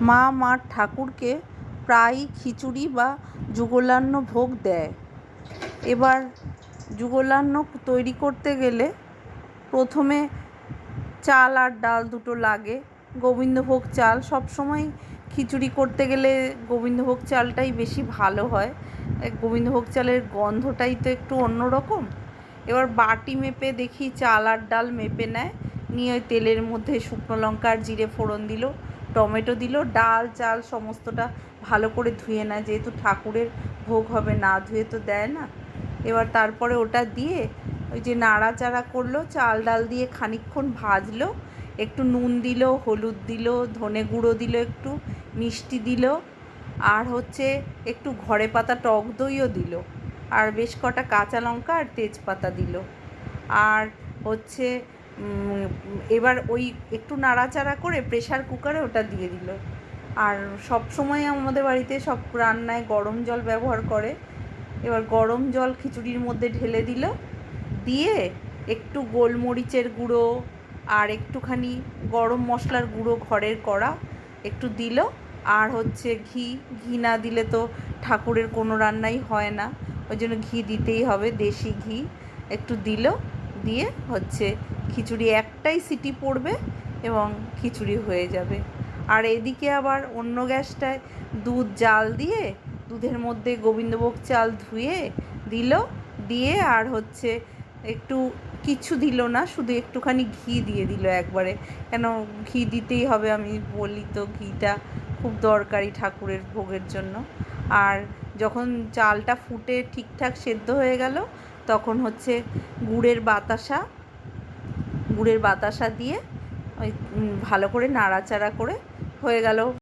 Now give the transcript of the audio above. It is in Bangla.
মা মার ঠাকুরকে প্রায়ই খিচুড়ি বা যুগলান্ন ভোগ দেয়। এবার যুগলান্ন তৈরি করতে গেলে প্রথমে চাল আর ডাল দুটো লাগে। গোবিন্দভোগ চাল সব সময় খিচুড়ি করতে গেলে গোবিন্দভোগ চালটাই বেশি ভালো হয়। গোবিন্দভোগ চালের গন্ধটাই তো একটু অন্যরকম। এবার বাটি মেপে দেখি চাল আর ডাল মেপে নেয়। নিয়ে ওই তেলের মধ্যে শুকনো লঙ্কা আর জিরে ফোড়ন দিল। টমেটো দিল, ডাল, চাল সমস্তটা ভালো করে ধুয়ে নেয়, যেহেতু ঠাকুরের ভোগ হবে না ধুয়ে তো দেয় না। এবার তারপরে ওটা দিয়ে ওই যে নাড়াচাড়া করল, চাল ডাল দিয়ে খানিকক্ষণ ভাজলো, একটু নুন দিল, হলুদ দিল, ধনে গুঁড়ো দিল একটু, মিষ্টি দিল, আর হচ্ছে একটু ঘরে পাতা টক দইও দিল, আর বেশ কটা কাঁচা লঙ্কা আর তেজপাতা দিল। আর হচ্ছে এবার ওই একটু নাড়াচাড়া করে প্রেশার কুকারে ওটা দিয়ে দিল। আর সব সময় আমাদের বাড়িতে সব রান্নায় গরম জল ব্যবহার করে। এবার গরম জল খিচুড়ির মধ্যে ঢেলে দিল। দিয়ে একটু গোলমরিচের গুঁড়ো আর একটুখানি গরম মশলার গুঁড়ো ঘরের করা একটু দিল। আর হচ্ছে ঘি ঘি না দিলে তো ঠাকুরের কোনো রান্নাই হয় না। ওই জন্য ঘি দিতেই হবে, দেশি ঘি। একটু দিল, দিয়ে হচ্ছে খিচুড়ি একটাই সিটি পড়বে এবং খিচুড়ি হয়ে যাবে। আর এদিকে আবার অন্য গ্যাসটায় দুধ জাল দিয়ে, দুধের মধ্যে গোবিন্দভোগ চাল ধুয়ে দিল, দিয়ে আর হচ্ছে একটু কিছু দিল না, শুধু একটুখানি ঘি দিয়ে দিল একবারে। কেন ঘি দিতেই হবে, আমি বলি তো ঘিটা খুব দরকারি ঠাকুরের ভোগের জন্য। আর যখন চালটা ফুটে ঠিকঠাক সেদ্ধ হয়ে গেল, তখন হচ্ছে গুড়ের বাতাসা গুড়ের বাতাসা দিয়ে ওই ভালো করে নাড়াচাড়া করে হয়ে গেল